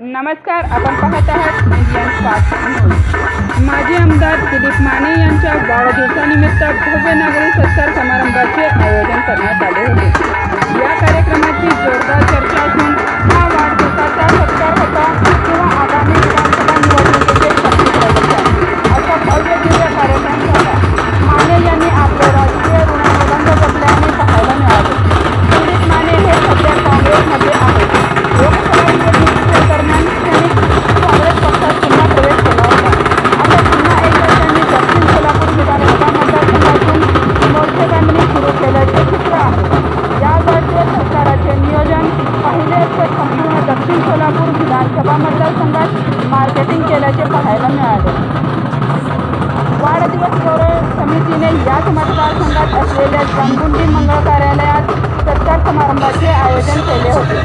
नमस्कार आपण पाहत आहात इंडियन फास्ट न्यूज माजी आमदार दिलीप माने यांच्या वाढदिवसानिमित्त भव्य नागरी सत्कार समारंभाचे आयोजन करण्यात आले होते. या कार्यक्रमाची जोरदार वाढदिवस गौरव समितीने याच मतदारसंघात असलेल्या जांबुंडी मंगळ कार्यालयात सत्कार समारंभाचे आयोजन केले होते.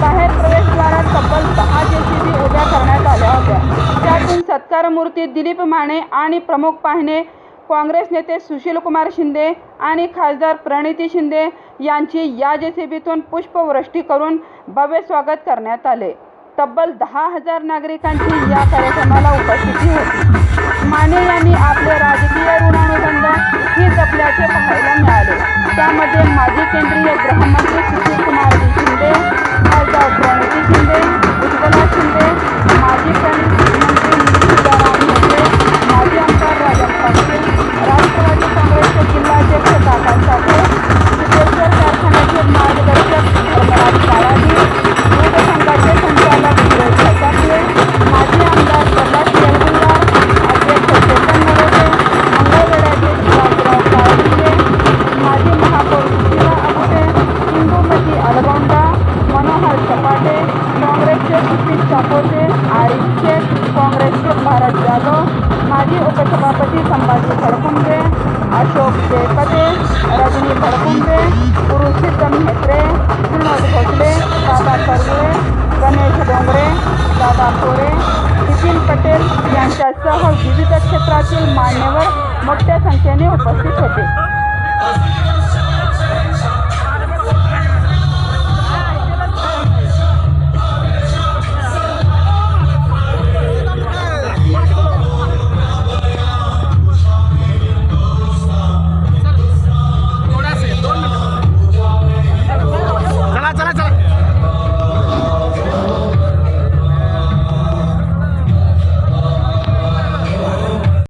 बाहेर प्रवेशद्वारात तब्बल दहा जेसीबी उभ्या करण्यात आल्या होत्या. त्यातून सत्कार मूर्ती दिलीप माने आणि प्रमुख पाहणे काँग्रेस नेते सुशीलकुमार शिंदे आणि खासदार प्रणिती शिंदे यांची या जेसीबीतून पुष्पवृष्टी करून भव्य स्वागत करण्यात आले. तब्बल दहा हजार नागरिकांची या कार्यक्रमाला उपस्थिती होती माने यांनी आपले राजकीय ऋणानुबंध ही जपल्याचे पाहायला माजी उपसभापती संभाजी फडकुंबे अशोक जयपते रजनी खडकुंबे पुरुषोत्तम म्हेत्रे विनोद भोसले दादा करगुळे गणेश डोंगरे दादा कोरे नितीन पटेल यांच्यासह विविध क्षेत्रातील मान्यवर मोठ्या संख्येने उपस्थित होते.